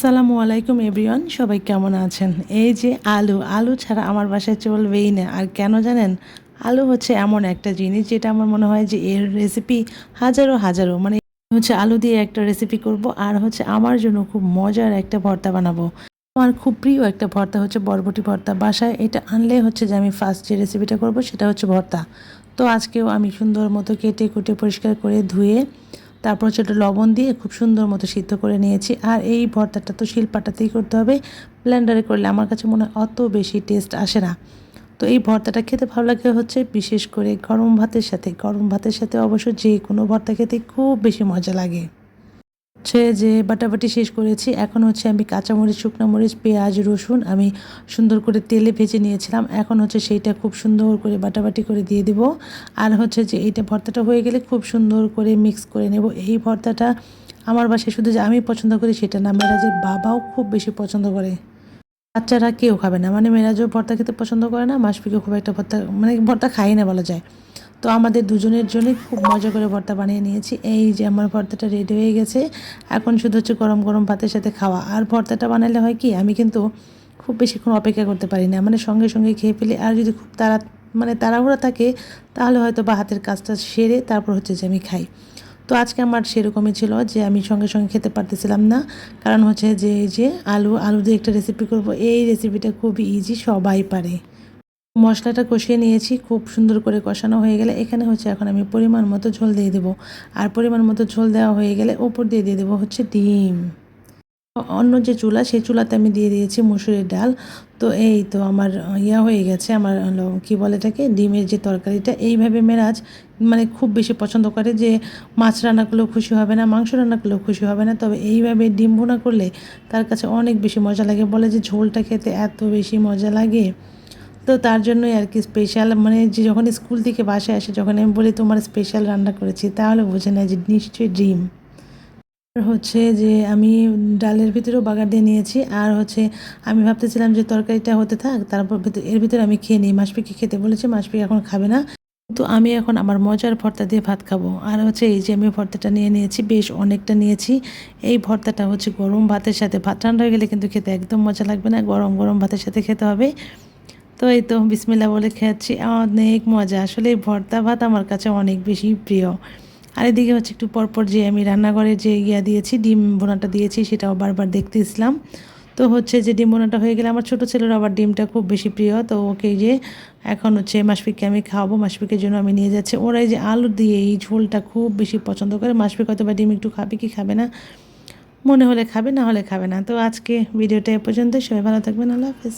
আসসালামু আলাইকুম এভরিওয়ান, সবাই কেমন আছেন? এই যে আলু আলু ছাড়া আমার বাসায় চলবেই না। আর কেন জানেন? আলু হচ্ছে এমন একটা জিনিস যেটা আমার মনে হয় যে এর রেসিপি হাজারো হাজারো। মানে হচ্ছে আলু দিয়ে একটা রেসিপি করব আর হচ্ছে আমার জন্য খুব মজার একটা ভর্তা বানাবো। আমার খুব প্রিয় একটা ভর্তা হচ্ছে বরবটি ভর্তা। বাসায় এটা আনলে হচ্ছে যে আমি ফার্স্ট যে রেসিপিটা করব সেটা হচ্ছে ভর্তা। তো আজকেও আমি সুন্দর মতো কেটে কুটে পরিষ্কার করে ধুয়ে তারপর হচ্ছে একটু লবণ দিয়ে খুব সুন্দর মতো সিদ্ধ করে নিয়েছি। আর এই ভর্তাটা তো শিলপাটাতেই করতে হবে। ব্লেন্ডারে করলে আমার কাছে মনে হয় অত বেশি টেস্ট আসে না। তো এই ভর্তাটা খেতে ভালো লাগে হচ্ছে বিশেষ করে গরম ভাতের সাথে। গরম ভাতের সাথে অবশ্য যে কোনো ভর্তা খেতে খুব বেশি মজা লাগে। হচ্ছে যে বাটাবাটি শেষ করেছি। এখন হচ্ছে আমি কাঁচামরিচ শুকনো মরিচ পেঁয়াজ, রসুন আমি সুন্দর করে তেলে ভেজে নিয়েছিলাম। এখন হচ্ছে সেইটা খুব সুন্দর করে বাটাবাটি করে দিয়ে দিব। আর হচ্ছে যে এইটা ভর্তাটা হয়ে গেলে খুব সুন্দর করে মিক্স করে নেব। এই ভর্তাটা আমার বাসায় শুধু যে আমি পছন্দ করি সেটা না মেরাজের বাবাও খুব বেশি পছন্দ করে। বাচ্চারা কেউ খাবে না। মানে মেরাজও ভর্তা খেতে পছন্দ করে না মাসপিকেও খুব একটা ভর্তা মানে ভর্তা খাই না বলা যায়। তো আমাদের দুজনের জন্যই খুব মজা করে ভর্তা বানিয়ে নিয়েছি। এই যে আমার ভর্তাটা রেডি হয়ে গেছে, এখন শুধু হচ্ছে গরম গরম ভাতের সাথে খাওয়া। আর ভর্তাটা বানালে হয় কি, আমি কিন্তু খুব বেশিক্ষণ অপেক্ষা করতে পারি না। মানে সঙ্গে সঙ্গে খেয়ে ফেলি, আর যদি খুব তাড়া মানে তাড়াহুড়া থাকে, তাহলে হয়তো বা হাতের কাজটা সেরে তারপর হচ্ছে যে আমি খাই। তো আজকে আমার সেরকমই ছিল যে আমি সঙ্গে সঙ্গে খেতে পারতেছিলাম না। কারণ হচ্ছে যে, এই যে আলু আলু দিয়ে একটা রেসিপি করব, এই রেসিপিটা খুবই ইজি সবাই পারে। মশলাটা কষিয়ে নিয়েছি, খুব সুন্দর করে কষানো হয়ে গেলে এখানে হচ্ছে এখন আমি পরিমাণ মতো ঝোল দিয়ে দেবো। আর পরিমাণ মতো ঝোল দেওয়া হয়ে গেলে ওপর দিয়ে দিয়ে দেবো হচ্ছে ডিম। অন্য যে চুলা, সেই চুলাতে আমি দিয়ে দিয়েছি মুসুরির ডাল। তো এই তো আমার ইয়া হয়ে গেছে, আমার হলো কী বলে এটাকে, ডিমের যে তরকারিটা। এইভাবে মেরাজ মানে খুব বেশি পছন্দ করে যে মাছ রান্না করলেও খুশি হবে না, মাংস রান্না করলেও খুশি হবে না। তবে এইভাবে ডিম ভুনা করলে তার কাছে অনেক বেশি মজা লাগে। বলে যে ঝোলটা খেতে এত বেশি মজা লাগে। তো তার জন্যই আর কি স্পেশাল মানে যে যখন স্কুল থেকে বাসায় আসে, যখন আমি বলি তোমার স্পেশাল রান্না করেছি, তাহলে বোঝে না যে নিশ্চয়ই ড্রিম হচ্ছে যে আমি ডালের ভিতরেও বাগার দিয়ে নিয়েছি, আর হচ্ছে আমি ভাবতেছিলাম যে তরকারিটা হতে থাক, তারপর এর ভিতরে আমি খেয়ে নিই। মাসপিকে খেতে বলেছে মাসপিকে এখন খাবে না। তো আমি এখন আমার মজার ভর্তা দিয়ে ভাত খাব। আর হচ্ছে এই যে আমি ভর্তাটা নিয়ে নিয়েছি, বেশ অনেকটা নিয়েছি। এই ভর্তাটা হচ্ছে গরম ভাতের সাথে, ভাত ঠান্ডা হয়ে গেলে কিন্তু খেতে একদম মজা লাগবে না, গরম গরম ভাতের সাথে খেতে হবে। তো এই তো বিসমিল্লা বলে খেয়েছি। অনেক মজা। আসলে ভর্তা ভাত আমার কাছে অনেক বেশি প্রিয়। আর এদিকে হচ্ছে একটু পরপর যে আমি রান্নাঘরে যে ইয়া দিয়েছি, ডিম বোনাটা দিয়েছি, সেটাও বারবার দেখতে দেখতেছিলাম তো হচ্ছে যে ডিম বোনাটা হয়ে গেলে আমার ছোটো ছেলের আবার ডিমটা খুব বেশি প্রিয়। তো ওকে যে এখন হচ্ছে মাসপিককে আমি খাওয়াবো। মাসপিকের জন্য আমি নিয়ে যাচ্ছি। ওরাই যে আলু দিয়ে এই ঝোলটা খুব বেশি পছন্দ করে। মাসপিক হয়তো বা ডিম একটু খাবে কি খাবে না। মনে হলে খাবে, না হলে খাবে না। তো আজকে ভিডিওটা এ পর্যন্ত সবাই ভালো থাকবেন। আল্লাহ হাফেজ।